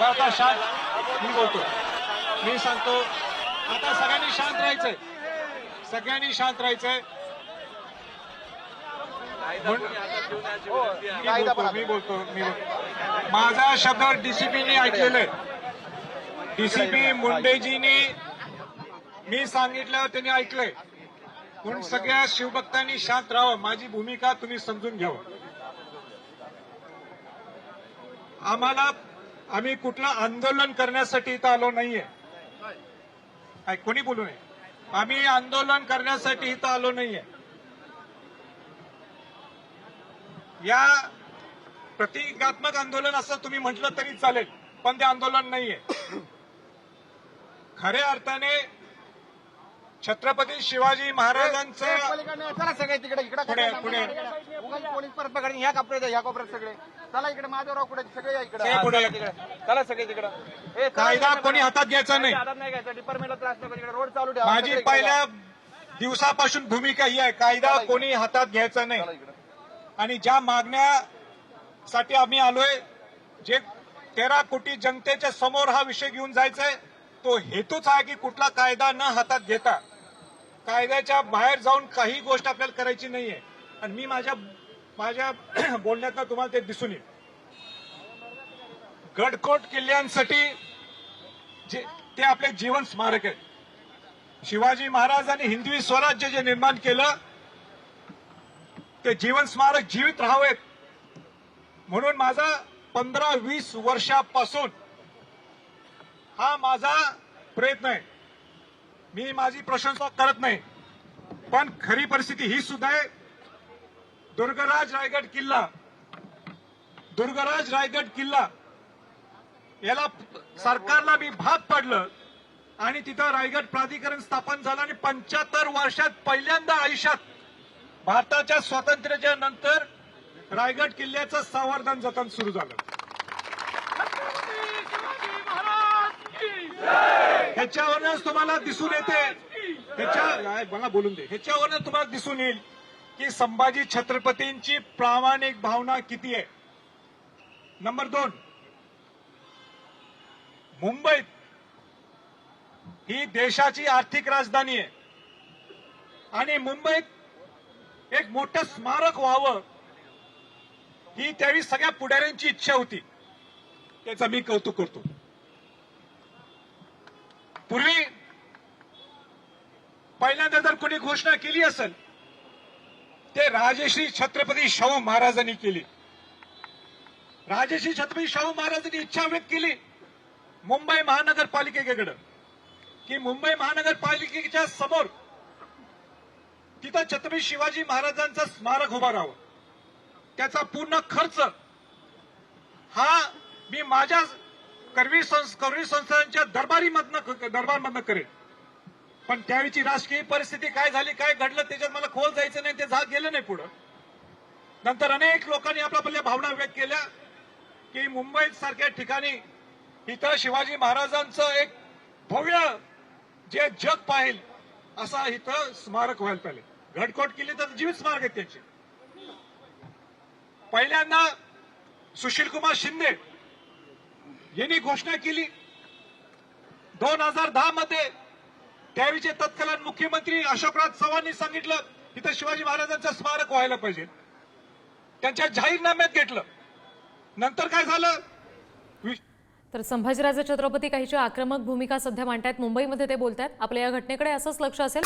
आता शांत. मी बोलतो. मी सांगतो. आता सगळ्यांनी शांत राहायचंय. सगळ्यांनी शांत राहायचंय. हो, मी बोलतो मी बोलतो माझा शब्द डीसीपीने ऐकलेलं आहे. डीसीपी मुंडेजींनी मी सांगितलं त्यांनी ऐकलंय. म्हणून सगळ्या शिवभक्तांनी शांत राहावं. माझी भूमिका तुम्ही समजून घ्यावं. आम्हाला आम्ही कुठलं आंदोलन करण्यासाठी इथं आलो नाहीये. कोणी बोलू नये? आम्ही आंदोलन करण्यासाठी इथं आलो नाहीये. या प्रतिकात्मक आंदोलन असं तुम्ही म्हटलं तरी चालेल पण ते आंदोलन नाहीये. खऱ्या अर्थाने छत्रपती शिवाजी महाराजांचं सगळे तिकडे इकडे पुढे, पोलीस परत ह्या कपड्यात ह्या कोपऱ्यात सगळे. चला इकडे माधवराव कुठे सगळे इकडे. तिकडे. चला सगळे तिकडे. कायदा. कोणी हातात घ्यायचा नाही. हातात नाही घ्यायचा डिपार्टमेंटला त्रास नको तिकडे रोड चालू ठेवा. माझी पहिल्या दिवसापासून भूमिका ही आहे. कायदा कोणी हातात घ्यायचा नाही. आणि ज्या मागण्यासाठी आम्ही आलोय जे तेरा कोटी जनतेच्या समोर हा विषय घेऊन जायचाय तो हेतूच आहे की कुठला कायदा न हातात घेता कायद्याच्या बाहेर जाऊन काही गोष्ट आपल्याला करायची नाहीये. आणि मी माझ्या माझ्या बोलण्यातनं तुम्हाला ते दिसून येईल. गडकोट किल्ल्यांसाठी जे ते आपले जीवन स्मारक आहे शिवाजी महाराजांनी हिंदवी स्वराज्य जे निर्माण केलं ते जीवन स्मारक जीवित राहावेत. म्हणून माझा पंधरा वीस वर्षापासून हा माझा प्रयत्न आहे. मी माझी प्रशंसा करत नाही. पण खरी परिस्थिती ही सुद्धा आहे. दुर्गराज रायगड किल्ला. दुर्गराज रायगड किल्ला. याला सरकारला मी भाग पडलं आणि तिथं रायगड प्राधिकरण स्थापन झालं आणि पंच्याहत्तर वर्षात पहिल्यांदा आयुष्यात भारताच्या स्वातंत्र्याच्या नंतर रायगड किल्ल्याचं संवर्धन जतन सुरू झालं. ह्याच्यावरच तुम्हाला दिसून येते. ह्याच्या मला बोलून दे. ह्याच्यावरच तुम्हाला दिसून येईल की संभाजी छत्रपतींची प्रामाणिक भावना किती आहे. नंबर दोन मुंबईत ही देशाची आर्थिक राजधानी आहे. आणि मुंबईत एक मोठं स्मारक व्हावं ही त्यावेळी सगळ्या पुढाऱ्यांची इच्छा होती. त्याचं मी कौतुक करतो. पूर्वी पहिल्यांदा जर कोणी घोषणा केली असेल ते राजेश्री छत्रपती शाहू महाराजांनी केली. राजेश्री छत्रपती शाहू महाराजांनी इच्छा व्यक्त केली मुंबई महानगरपालिकेकडे की मुंबई महानगरपालिकेच्या समोर तिथं छत्रपती शिवाजी महाराजांचं स्मारक उभा राहावं. त्याचा पूर्ण खर्च हा मी माझ्या करवी संस करवी संस्थांच्या दरबारीमधनं दरबारमधनं करेल. पण त्यावेळीची राजकीय परिस्थिती काय झाली काय घडलं त्याच्यात मला खोल जायचं नाही ते झा- गेलं नाही पुढं. नंतर अनेक लोकांनी आपल्या आपल्या भावना व्यक्त केल्या की मुंबई सारख्या ठिकाणी इथं शिवाजी महाराजांचं एक भव्य जे जग पाहिल असा इथं स्मारक व्हायला पाहिजे. घडकोट केली तर जीवित स्मारक आहेत त्यांचे. पहिल्यांदा सुशीलकुमार शिंदे यांनी घोषणा केली. दोन हजार दहा मध्ये त्यावेळीचे तत्कालीन मुख्यमंत्री अशोकराज चव्हाण सांगितलं तिथं शिवाजी महाराजांचं स्मारक व्हायला पाहिजे. त्यांच्या जाहीरनाम्यात घेतलं. नंतर काय झालं? तर संभाजीराजे छत्रपती काहीची आक्रमक भूमिका सध्या मांडतायत. मुंबईमध्ये ते बोलतायत. आपल्या या घटनेकडे असंच लक्ष असेल.